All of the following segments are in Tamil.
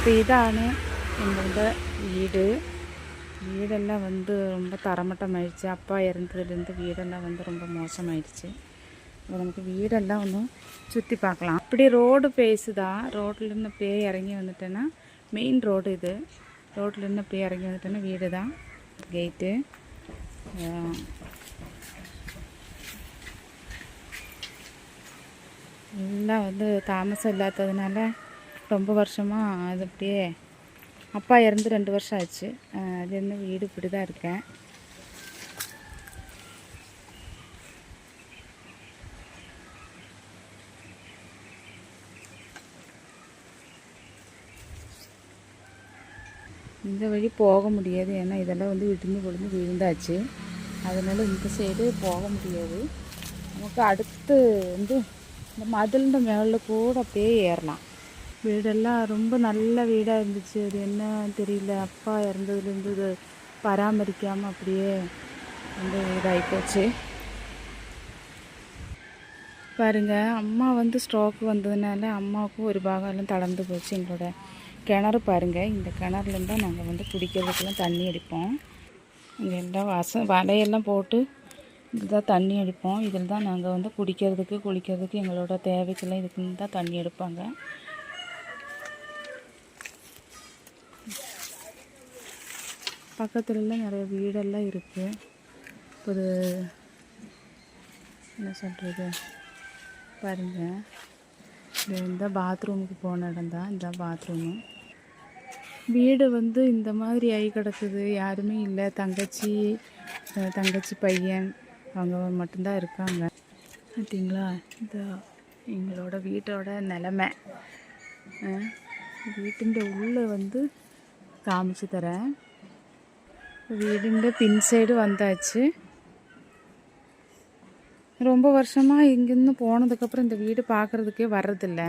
അപ്പോൾ ഇതാണ് எங்களோட வீடு வீடெல்லாம் வந்து ரொம்ப தரமட்டமாயிடுச்சு அப்பா இறந்ததுலேருந்து வீடெல்லாம் வந்து ரொம்ப மோசமாயிடுச்சு இப்போ நமக்கு வீடெல்லாம் ஒன்று சுற்றி பார்க்கலாம் அப்படி ரோடு பேஸுதான் ரோட்லேருந்து அப்படியே இறங்கி வந்துட்டேன்னா மெயின் ரோடு இது ரோட்லேருந்து அப்படியே இறங்கி வந்துட்டேன்னா வீடு தான் கேட்டு எல்லாம் வந்து தாமசம் இல்லாததுனால ரொம்ப வருஷமாக அது அப்படியே அப்பா இறந்து ரெண்டு வருஷம் ஆச்சு. அது இன்னும் வீடு இப்படி தான் இருக்கேன். இந்த வழி போக முடியாது. ஏன்னா இதெல்லாம் வந்து விழுந்து விழுந்து விழுந்தாச்சு. அதனால் இந்த சைடு போக முடியாது. நமக்கு அடுத்து வந்து இந்த மதில்ன்ற மேலே கூட அப்படியே ஏறலாம். வீடெல்லாம் ரொம்ப நல்ல வீடாக இருந்துச்சு. அது என்ன தெரியல. அப்பா இறந்ததுலேருந்து இது பராமரிக்காமல் அப்படியே வந்து இதாகி போச்சு பாருங்கள் அம்மா வந்து ஸ்ட்ரோக் வந்ததுனால அம்மாவுக்கும் ஒரு பாகம் எல்லாம் தளர்ந்து போச்சு எங்களோட கிணறு பாருங்கள் இந்த கிணறுலேருந்து தான் நாங்கள் வந்து குடிக்கிறதுக்கெல்லாம் தண்ணி அடிப்போம். இங்கே எல்லாம் வச வலையெல்லாம் போட்டு இதுதான் தண்ணி அடிப்போம். இதில் தான் நாங்கள் வந்து குடிக்கிறதுக்கு குளிக்கிறதுக்கு எங்களோட தேவைக்கெல்லாம் இதுக்குன்னு தான் தண்ணி எடுப்பாங்க. பக்கத்துலலாம் நிறைய வீடெல்லாம் இருக்குது ஒரு என்ன சொல்கிறது பாருங்கள் இது இந்த பாத்ரூமுக்கு போன இடம் தான். இந்த பாத்ரூமு. வீடு வந்து இந்த மாதிரி ஆகி கிடக்குது. யாருமே இல்லை. தங்கச்சி தங்கச்சி பையன் அவங்க மட்டும்தான் இருக்காங்க. பார்த்தீங்களா? இந்த எங்களோட வீட்டோட நிலமை. வீட்டுண்ட உள்ளே வந்து காமிச்சு தரேன். வீடிൻ്റെ பின் சைடு வந்தாச்சு. ரொம்ப வருஷமாக இங்கேருந்து போனதுக்கப்புறம் இந்த வீடு பார்க்குறதுக்கே வர்றதில்ல.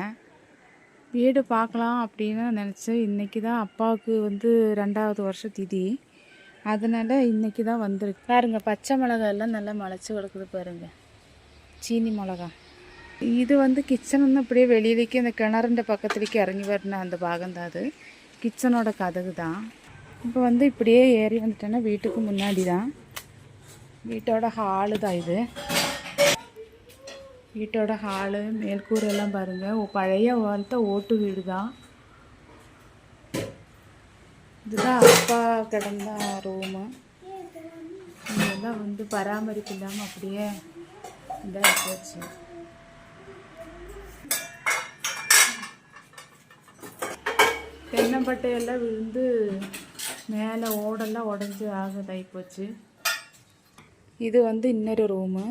வீடு பார்க்கலாம் அப்படின்னு நினச்சேன். இன்றைக்கி தான் அப்பாவுக்கு வந்து ரெண்டாவது வருஷம் திதி. அதனால் இன்றைக்கி தான் வந்திருக்கு. பாருங்கள் பச்சை மிளகா எல்லாம் நல்லா முளைச்சி கிடக்குது பாருங்கள் சீனி மிளகா. இது வந்து கிச்சன் வந்து அப்படியே வெளியிலேக்கு அந்த கிணறுன்ற பக்கத்துலேக்கு இறங்கி வரணும் அந்த பாகம் தான் அது. கிச்சனோட கதவு தான் இப்போ வந்து இப்படியே ஏறி வந்துட்டேன்னா வீட்டுக்கு முன்னாடி தான் வீட்டோட ஹாலு தான் இது. வீட்டோட ஹாலு மேல்கூரெல்லாம் பாருங்கள் பழைய வாழ்த்த ஓட்டு வீடு தான் இதுதான் அப்பா கிடந்த ரூமு இதெல்லாம் வந்து பராமரிப்பு இல்லாமல் அப்படியே இதாக போச்சு. தென்னம்பட்டையெல்லாம் விழுந்து மேலே ஓடெல்லாம் உடஞ்சி ஆகதாகி போச்சு. இது வந்து இன்னொரு ரூமு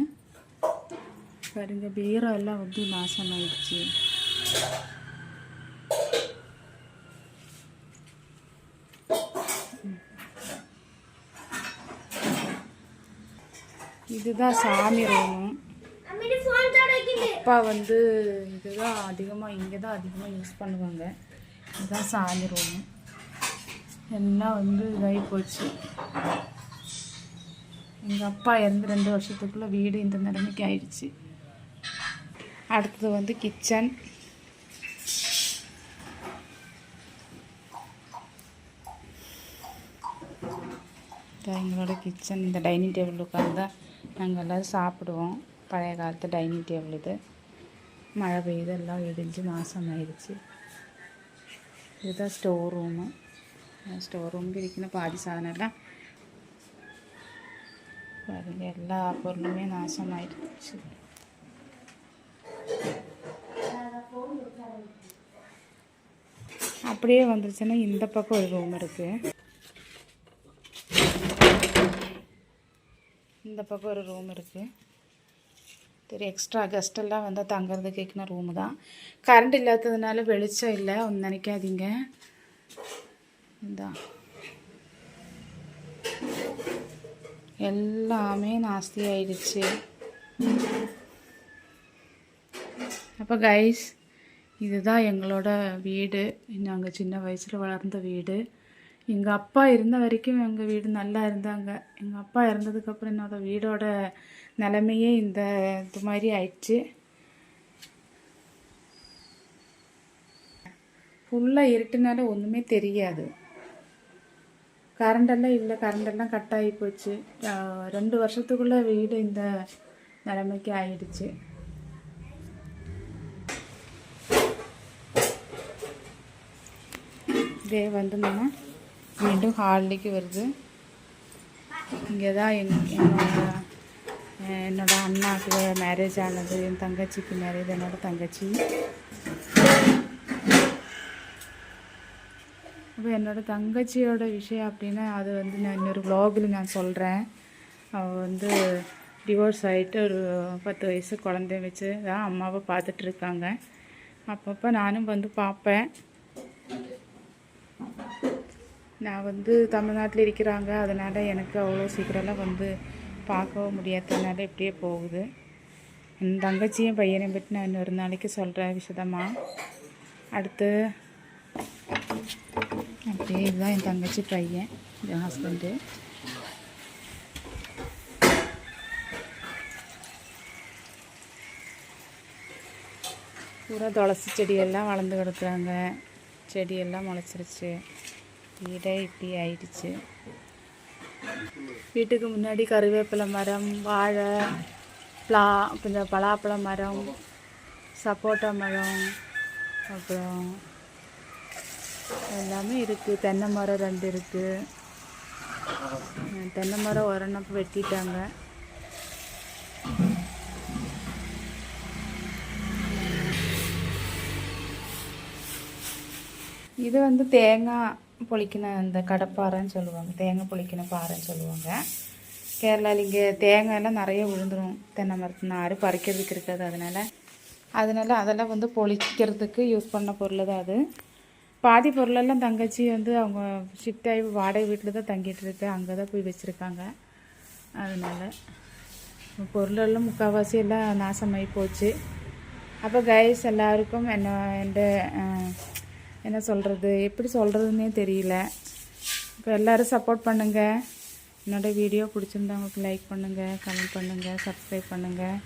பாருங்க பீரோ எல்லாம் வந்து நாசமாயிடுச்சு. இதுதான் சாமி ரூமு அப்பா வந்து இதுதான் அதிகமாக இங்கே தான் அதிகமாக யூஸ் பண்ணுவாங்க. இதுதான் சாமி ரூமு எல்லாம் வந்து இதாகி போச்சு. எங்கள் அப்பா இறந்து ரெண்டு வருஷத்துக்குள்ளே வீடு இந்த நிலைமைக்கு ஆயிடுச்சு. அடுத்தது வந்து கிச்சன். எங்களோட கிச்சன் இந்த டைனிங் டேபிள் உட்காந்து நாங்கள் எல்லோரும் சாப்பிடுவோம். பழைய காலத்து டைனிங் டேபிள் இது. மழை பெய்யுது எல்லாம் இடிஞ்சு நாசம் ஆயிடுச்சு இதுதான் ஸ்டோர் ரூமு. സ്റ്റോർ റൂമിൽ ഇരിക്കുന്ന പാതി സാധനമെല്ലാം അതിൻ്റെ എല്ലാ പൊരുളുമേ നാശമായിരിച്ചു அப்படியே வந்துருச்சுன்னா இந்த பக்கம் ஒரு ரூம் இருக்கு இந்த பக்கம் ஒரு ரூம் இருக்கு சரி எக்ஸ்ட்ரா கெஸ்ட் எல்லாம் வந்து தங்குறதுக்கு ரூமு தான் கரண்ட் இல்லாததுனால வெளிச்சம் இல்லை ஒன்று நினைக்காதீங்க இதான் எல்லாமே நாஸ்தி ஆயிடுச்சு. அப்போ கைஸ் இதுதான் எங்களோட வீடு. நாங்கள் சின்ன வயசில் வளர்ந்த வீடு. எங்கள் அப்பா இருந்த வரைக்கும் எங்கள் வீடு நல்லா இருந்தாங்க. எங்கள் அப்பா இறந்ததுக்கப்புறம் என்னோட வீடோட நிலைமையே இந்த இது மாதிரி ஆயிடுச்சு. ஃபுல்லாக இருட்டுனால ஒன்றுமே தெரியாது. கரண்டெல்லாம் இல்லை கரண்டெல்லாம் கட் ஆகி போச்சு. ரெண்டு வருஷத்துக்குள்ளே வீடு இந்த நிலைமைக்கு ஆயிடுச்சு. இதே வந்து நம்ம மீண்டும் ஹாலிக்கு வருது. இங்கே தான் எங் என்னோடய அண்ணாவுக்கு மேரேஜ் ஆனது என் தங்கச்சிக்கு மேரேஜ் என்னோடய தங்கச்சி. அப்போ என்னோடய தங்கச்சியோட விஷயம் அப்படின்னா அது வந்து நான் இன்னொரு vlogல நான் சொல்கிறேன் அவள் வந்து டிவோர்ஸ் ஆகிட்டு ஒரு பத்து வயசு குழந்தைய வச்சு தான் அம்மாவை பார்த்துட்டு இருக்காங்க. அப்பப்போ நானும் வந்து பார்ப்பேன். நான் வந்து தமிழ்நாட்டில் இருக்கிறாங்க. அதனால் எனக்கு அவ்வளோ சீக்கிரம்லாம் வந்து பார்க்கவும் முடியாததுனால இப்படியே போகுது. என் தங்கச்சியும் பையனையும் பற்றி நான் இன்னொரு நாளைக்கு சொல்கிறேன் விஷதமா. அடுத்து அப்படியே இதுதான் என் தங்கச்சி பையன் என் ஹஸ்பண்டு பூரா துளசி செடியெல்லாம் வளர்ந்து கிடக்குறாங்க. செடியெல்லாம் முளைச்சிருச்சு. வீடே இப்படி ஆயிடுச்சு. வீட்டுக்கு முன்னாடி கருவேப்பிலை மரம் வாழை பலா கொஞ்சம் பலாப்பழ மரம் சப்போட்டா மரம் அப்புறம் எல்லாமே இருக்குது தென்னை மரம் ரெண்டு இருக்குது தென்னை மரம் ஒரணப்பு வெட்டிட்டாங்க. இது வந்து தேங்காய் பொழிக்கின இந்த கடப்பாறைன்னு சொல்லுவாங்க. தேங்காய் பொழிக்கின பாறைன்னு சொல்லுவாங்க. கேரளாவில் இங்கே தேங்காயெல்லாம் நிறைய விழுந்துடும் தென்னை மரத்து நாறு பறிக்கிறதுக்கு இருக்காது. அதனால் அதனால அதெல்லாம் வந்து பொழிக்கிறதுக்கு யூஸ் பண்ண பொருள் தான் அது. பாதி பொருளெல்லாம் தங்கச்சி வந்து அவங்க ஷிஃப்ட் ஆகி வாடகை வீட்டில் தான் தங்கிட்டு இருக்கு. அங்கே தான் போய் வச்சுருக்காங்க. அதனால் பொருளெல்லாம் முக்கால்வாசி எல்லாம் நாசமாகி போச்சு. அப்போ கைஸ் எல்லாருக்கும் என்ன எந்த என்ன சொல்கிறது எப்படி சொல்கிறதுனே தெரியல. இப்போ எல்லோரும் சப்போர்ட் பண்ணுங்கள் என்னோடய வீடியோ பிடிச்சிருந்தா உங்களுக்கு லைக் பண்ணுங்கள் கமெண்ட் பண்ணுங்கள் சப்ஸ்கிரைப் பண்ணுங்கள்